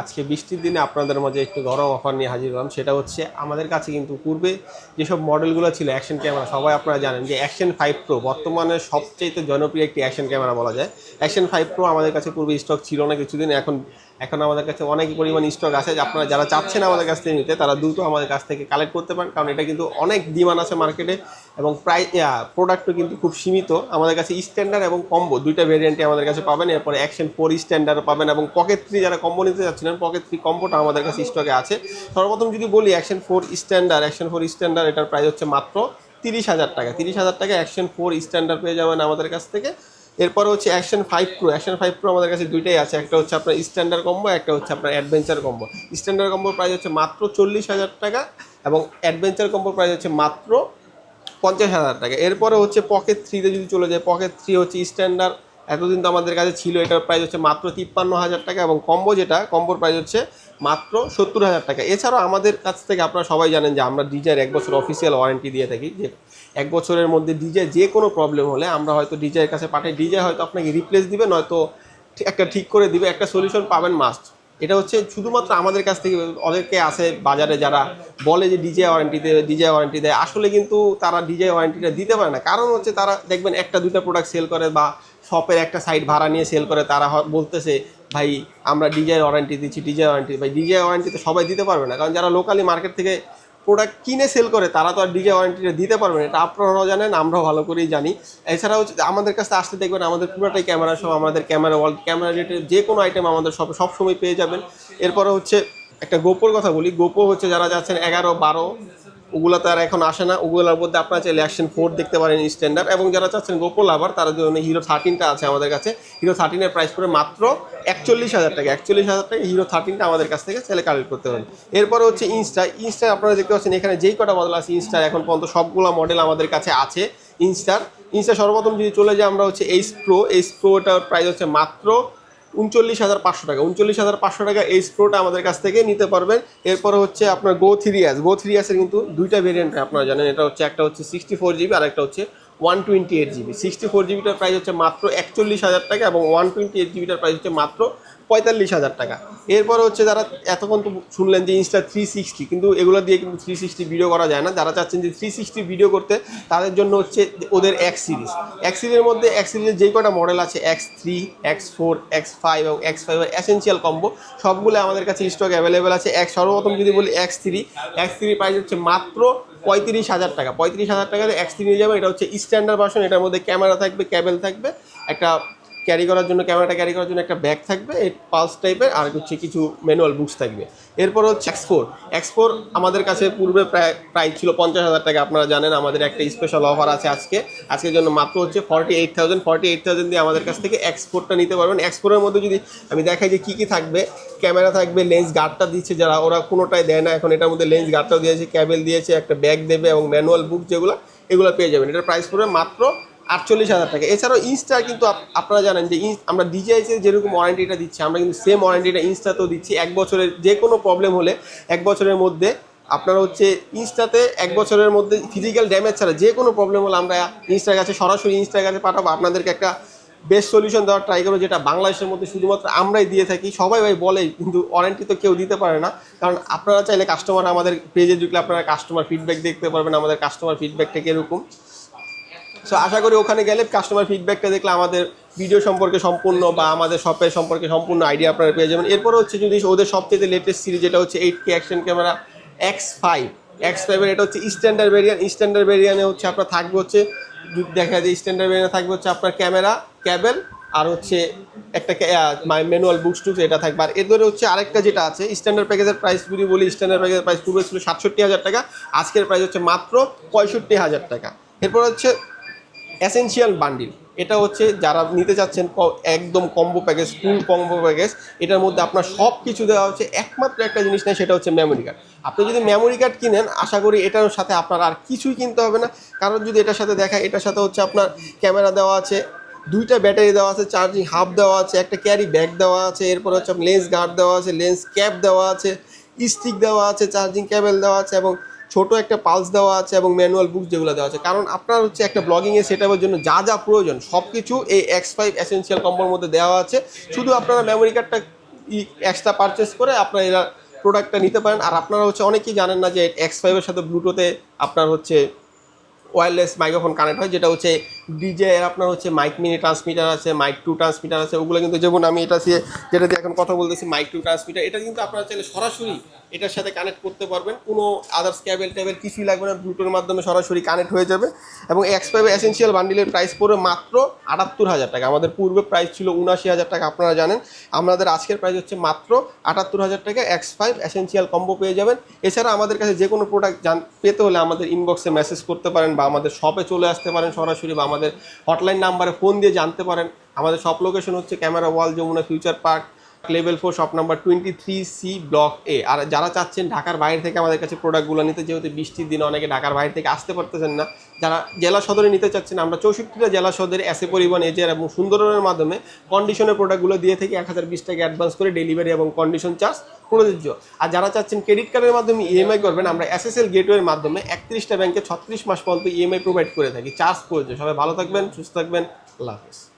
আজকে বৃষ্টির দিনে আপনাদের মাঝে একটু গরম অফার নিয়ে হাজির হলাম। সেটা হচ্ছে, আমাদের কাছে কিন্তু পূর্বে যেসব মডেলগুলো ছিল অ্যাকশন ক্যামেরা সবাই আপনারা জানেন যে অ্যাকশন ফাইভ প্রো বর্তমানে সবচেয়ে জনপ্রিয় একটি অ্যাকশন ক্যামেরা বলা যায়। অ্যাকশন ফাইভ প্রো আমাদের কাছে পূর্বে স্টক ছিল না কিছুদিন, এখন এখন আমাদের কাছে অনেক পরিমাণ স্টক আছে। আপনারা যারা চাচ্ছেন আমাদের কাছ থেকে নিতে, তারা দ্রুত আমাদের কাছ থেকে কালেক্ট করতে পারেন, কারণ এটা কিন্তু অনেক ডিমান্ড আছে মার্কেটে এবং প্রায় প্রোডাক্টও কিন্তু খুব সীমিত। আমাদের কাছে স্ট্যান্ডার্ড এবং কম্বো দুইটা ভেরিয়েন্টে আমাদের কাছে পাবেন। এরপরে অ্যাকশন ফোর স্ট্যান্ডার্ড পাবেন এবং পকেট থ্রি যারা কম্বো নিতে যাচ্ছিলেন পকেট থ্রি কম্বোটা আমাদের কাছে স্টকে আছে। সর্বপ্রথম যদি বলি action four standard action four standard এটার প্রাইস হচ্ছে মাত্র তিরিশ হাজার টাকা। তিরিশ হাজার টাকা অ্যাকশন ফোর স্ট্যান্ডার্ড পেয়ে যাবেন আমাদের কাছ থেকে। এরপরে হচ্ছে action five pro action five pro আমাদের কাছে দুইটাই আছে। একটা হচ্ছে আপনার স্ট্যান্ডার্ড কম্বো একটা হচ্ছে আপনার অ্যাডভেঞ্চার কম্বো স্ট্যান্ডার্ড কম্বোর প্রাইস হচ্ছে মাত্র চল্লিশ হাজার টাকা এবং অ্যাডভেঞ্চার কম্বোর প্রাইস হচ্ছে মাত্র পঞ্চাশ হাজার টাকা। এরপরে হচ্ছে পকেট থ্রিতে যদি চলে যায়, পকেট থ্রি হচ্ছে স্ট্যান্ডার্ড এতদিন তো আমাদের কাছে ছিল, এটার প্রাইস হচ্ছে মাত্র তিপ্পান্ন হাজার টাকা এবং কম্বো যেটা কম্বোর প্রাইস হচ্ছে মাত্র সত্তর হাজার টাকা। এছাড়াও আমাদের কাছ থেকে আপনারা সবাই জানেন যে আমরা ডিজাইয়ের এক বছর অফিসিয়াল ওয়ারেন্টি দিয়ে থাকি, যে এক বছরের মধ্যে ডিজাই যে কোনো প্রবলেম হলে আমরা হয়তো ডিজাইয়ের কাছে পাঠাই। ডিজাই হয়তো আপনাকে রিপ্লেস দিবে, নয়তো একটা ঠিক করে দিবে, একটা সলিউশন পাবেন মাস্ট এটা হচ্ছে শুধুমাত্র আমাদের কাছ থেকে অনেকে আছে বাজারে যারা বলে যে ডিজে ওয়ারেন্টি দেয় ডিজে ওয়ারেন্টি দেয়। আসলে কিন্তু তারা ডিজে ওয়ারেন্টিটা দিতে পারে না। কারণ হচ্ছে তারা দেখবেন একটা দুটা প্রোডাক্ট সেল করে বা শপের একটা সাইড ভাড়া নিয়ে সেল করে, তারা বলতেছে, ভাই, আমরা ডিজে ওয়ারেন্টি দিচ্ছি ডিজে ওয়ারেন্টি ভাই ডিজে ওয়ারেন্টি তো সবাই দিতে পারবে না। কারণ যারা লোকালি মার্কেট থেকে প্রোডাক্ট কিনে সেল করে, তারা তো আর ডিজে ওয়ারেন্টিটা দিতে পারবে না। এটা আপনারাও জানেন, আমরাও ভালো করেই জানি। এছাড়াও আমাদের কাছে আসতে দেখবেন, আমাদের পুরোটাই ক্যামেরা সব আমাদের ক্যামেরা ওয়াল ক্যামেরা রেটের যে কোনো আইটেম আমাদের সব, সবসময় পেয়ে যাবেন। এরপরে হচ্ছে একটা গোপোর কথা বলি। গোপো হচ্ছে যারা যাচ্ছেন এগারো, বারো ওগুলো তো আর এখন আসে না। ওগুলোর মধ্যে আপনারা চাইলে অ্যাকশন ফোর দেখতে পারেন স্ট্যান্ডার্ড এবং যারা চাচ্ছেন গোপো লাভার তার জন্য হিরো থার্টিনটা আছে আমাদের কাছে। হিরো থার্টিনের প্রাইস করে মাত্র একচল্লিশ হাজার টাকা। একচল্লিশ হাজার টাকা হিরো থার্টিনটা আমাদের কাছ থেকে চাইলে কালেক্ট করতে পারেন। এরপরে হচ্ছে ইনস্টা ইনস্টা আপনারা দেখতে পাচ্ছেন এখানে যেই কটা মডেল আছে ইনস্টার এখন পর্যন্ত সবগুলো মডেল আমাদের কাছে আছে ইনস্টার ইনস্টা সর্বপ্রথম যদি চলে যায় আমরা হচ্ছে এইচ প্রো এইচ প্রোটার প্রাইস হচ্ছে মাত্র উনচল্লিশ হাজার পাঁচশো টাকা। উনচল্লিশ হাজার পাঁচশো টাকা এইচ প্রোটা আমাদের কাছ থেকে নিতে পারবেন। এরপর হচ্ছে আপনার go three S go three এসের কিন্তু দুইটা ভেরিয়েন্ট আপনারা জানেন। এটা হচ্ছে, একটা হচ্ছে সিক্সটি ফোর জিবি আর একটা হচ্ছে one twenty eight GB sixty four জিবিটার price হচ্ছে মাত্র একচল্লিশ হাজার টাকা এবং ওয়ান টোয়েন্টি এইট জিবিটার প্রাইস হচ্ছে মাত্র পঁয়তাল্লিশ হাজার টাকা। এরপর হচ্ছে যারা এতক্ষণ তো শুনলেন যে ইনস্টা থ্রি সিক্সটি কিন্তু এগুলো দিয়ে কিন্তু থ্রি সিক্সটি ভিডিও করা যায় না। যারা চাচ্ছেন যে থ্রি সিক্সটি ভিডিও করতে, তাদের জন্য হচ্ছে ওদের এক সিরিজ এক সিরিজের মধ্যে এক সিরিজের যেই কটা মডেল আছে X three X four X five এবং এক্স ফাইভ এসেন্সিয়াল কম্বো সবগুলো আমাদের কাছে স্টক অ্যাভেলেবেল আছে। এক সর্বপ্রথম যদি বলি X three X three price হচ্ছে মাত্র পঁয়ত্রিশ হাজার টাকা। পঁয়ত্রিশ হাজার টাকাতে এক্স থ্রি নিয়ে যাবে, এটা হচ্ছে স্ট্যান্ডার্ড ভার্সন এটার মধ্যে ক্যামেরা থাকবে ক্যাবেল থাকবে, একটা ক্যারি করার জন্য ক্যামেরাটা ক্যারি করার জন্য একটা ব্যাগ থাকবে পালস টাইপের আর হচ্ছে কিছু ম্যানুয়াল বুকস থাকবে। এরপর হচ্ছে এক্সপোর এক্সপোর আমাদের কাছে পূর্বে প্রায় প্রাইস ছিল পঞ্চাশ হাজার টাকা। আপনারা জানেন আমাদের একটা স্পেশাল অফার আছে আজকে। আজকের জন্য মাত্র হচ্ছে forty eight thousand forty eight thousand দিয়ে আমাদের কাছ থেকে এক্সপোর্টটা নিতে পারবেন। এক্সপোরের মধ্যে যদি আমি দেখাই যে কী কী থাকবে ক্যামেরা থাকবে লেন্স গার্ডটা দিচ্ছে যারা, ওরা কোনোটাই দেয় না। এখন এটার মধ্যে লেন্স গার্ডটাও দিয়েছে ক্যাবেল দিয়েছে, একটা ব্যাগ দেবে এবং ম্যানুয়াল বুক যেগুলো, এগুলো পেয়ে যাবেন। এটার প্রাইস পড়বে মাত্র আটচল্লিশ হাজার টাকা। এছাড়াও ইনস্টা কিন্তু আপনারা জানেন যে আমরা ডিজিআইসের যেরকম ওয়ারেন্টিটা দিচ্ছি, আমরা কিন্তু সেম ওয়ারেন্টিটা ইনস্টাতেও দিচ্ছি। এক বছরের যে কোনো প্রবলেম হলে এক বছরের মধ্যে আপনারা হচ্ছে ইনস্টাতে এক বছরের মধ্যে ফিজিক্যাল ড্যামেজ ছাড়া যে কোনো প্রবলেম হলে আমরা ইনস্টার কাছে সরাসরি ইনস্টার কাছে পাঠাবো। আপনাদেরকে একটা বেস্ট সলিউশন দেওয়ার ট্রাই করব, যেটা বাংলাদেশের মধ্যে শুধুমাত্র আমরাই দিয়ে থাকি। সবাই ভাই বলে কিন্তু ওয়ারেন্টি তো কেউ দিতে পারে না। কারণ আপনারা চাইলে কাস্টমার আমাদের পেজে ঢুকলে আপনারা কাস্টমার ফিডব্যাক দেখতে পারবেন, আমাদের কাস্টমার ফিডব্যাকটা কীরকম সো আশা করি ওখানে গেলে কাস্টমার ফিডব্যাকটা দেখলে আমাদের ভিডিও সম্পর্কে সম্পূর্ণ বা আমাদের শপের সম্পর্কে সম্পূর্ণ আইডিয়া আপনারা পেয়ে যাবেন। এরপর হচ্ছে যদি ওদের সবচেয়ে লেটেস্ট সিরিজ যেটা হচ্ছে eight K action camera X five X ফাইভের এটা হচ্ছে স্ট্যান্ডার্ড ভেরিয়ান স্ট্যান্ডার্ড ভেরিয়ানে হচ্ছে আপনার থাকবে হচ্ছে, দেখা যায় স্ট্যান্ডার্ড ভেরিয়ানে থাকবে হচ্ছে আপনার ক্যামেরা ক্যাবেল আর হচ্ছে একটা ম্যানুয়াল বুকস টুকস এটা থাকবে। আর এর ধরে হচ্ছে আরেকটা যেটা আছে স্ট্যান্ডার্ড প্যাকেজের প্রাইস যদি বলি স্ট্যান্ডার্ড প্যাকেজের প্রাইস পূর্বে ছিল সাতষট্টি হাজার টাকা, আজকের প্রাইস হচ্ছে মাত্র পঁয়ষট্টি হাজার টাকা। এরপর হচ্ছে অ্যাসেনশিয়াল বান্ডিল এটা হচ্ছে যারা নিতে চাচ্ছেন একদম combo package full combo package এটার মধ্যে আপনার সব কিছু দেওয়া হচ্ছে। একমাত্র একটা জিনিস নেই, সেটা হচ্ছে মেমোরি কার্ড আপনি যদি মেমোরি কার্ড কিনেন, আশা করি এটার সাথে আপনার আর কিছুই কিনতে হবে না। কারণ যদি এটার সাথে দেখায় এটার সাথে হচ্ছে আপনার ক্যামেরা দেওয়া আছে, দুইটা ব্যাটারি দেওয়া আছে চার্জিং হাফ দেওয়া আছে, একটা ক্যারি ব্যাগ দেওয়া আছে, এরপর হচ্ছে লেন্স গার্ড দেওয়া আছে লেন্স ক্যাপ দেওয়া আছে স্টিক দেওয়া আছে চার্জিং কেবল দেওয়া আছে এবং ছোট একটা পালস দেওয়া আছে এবং ম্যানুয়াল বুক যেগুলো দেওয়া আছে। কারণ আপনার হচ্ছে একটা ব্লগিংয়ের সেট জন্য যা যা প্রয়োজন সব কিছু এই এক্স ফাইভ এসেন্সিয়াল কম্বোর মধ্যে দেওয়া আছে। শুধু আপনারা মেমোরি কার্ডটা এক্সট্রা পারচেস করে আপনারা এরা প্রোডাক্টটা নিতে পারেন। আর আপনারা হচ্ছে অনেকেই জানেন না যে এক্স ফাইভের সাথে ব্লুটুথে আপনার হচ্ছে ওয়্যারলেস মাইক্রোফোন কানেক্ট হয়, যেটা হচ্ছে ডিজে এর আপনার হচ্ছে মাইক মিনি ট্রান্সমিটার আছে মাইক টু ট্রান্সমিটার আছে, ওগুলো কিন্তু যেমন আমি এটা দিয়ে যেটা দিয়ে এখন কথা বলতেছি মাইক টু ট্রান্সমিটার এটা কিন্তু আপনারা চাইলে সরাসরি এটার সাথে কানেক্ট করতে পারবেন। কোনো আদার্স ক্যাবেল ট্যাবেল কিছুই লাগবে না ব্লুটুথের মাধ্যমে সরাসরি কানেক্ট হয়ে যাবে। এবং এক্স ফাইভ এসেন্সিয়াল বান্ডিলের প্রাইস পড়বে মাত্র আটাত্তর হাজার টাকা। আমাদের পূর্বে প্রাইস ছিল উনাশি হাজার টাকা, আপনারা জানেন। আমাদের আজকের প্রাইস হচ্ছে মাত্র আটাত্তর হাজার টাকা। এক্স ফাইভ এসেন্সিয়াল কম্বো পেয়ে যাবেন। এছাড়া আমাদের কাছে যে কোনো প্রোডাক্ট জান, পেতে হলে আমাদের ইনবক্সে মেসেজ করতে পারেন বা আমাদের শপে চলে আসতে পারেন সরাসরি বা আমাদের হটলাইন নাম্বারে ফোন দিয়ে জানতে পারেন। আমাদের সব লোকেশন হচ্ছে camera wall Jamuna future park level four shop number twenty three C block এ আর যারা চাচ্ছেন ঢাকার বাইরে থেকে আমাদের কাছে প্রোডাক্টগুলো নিতে, যেহেতু বৃষ্টির দিনে অনেকে ঢাকার বাইরে থেকে আসতে পারতেছেন না, যারা জেলা সদরে নিতে চাচ্ছেন, আমরা চৌষট্টিটা জেলা সদরে এসে পরিবহন এজের এবং সুন্দরবনের মাধ্যমে কন্ডিশনের প্রোডাক্টগুলো দিয়ে থেকে এক হাজার বিশ টাকা অ্যাডভান্স করে ডেলিভারি এবং কন্ডিশন চার্জ প্রযোজ্য। আর যারা চাচ্ছেন ক্রেডিট কার্ডের মাধ্যমে ইএমআই করবেন, আমরা এসএসএল গেটওয়ের মাধ্যমে একত্রিশটা ব্যাংকে ছত্রিশ মাস পর্যন্ত ইএমআই প্রোভাইড করে থাকি। চার্জ প্রযোজ্য। সবাই ভালো থাকবেন, সুস্থ থাকবেন। আল্লাহ হাফিজ।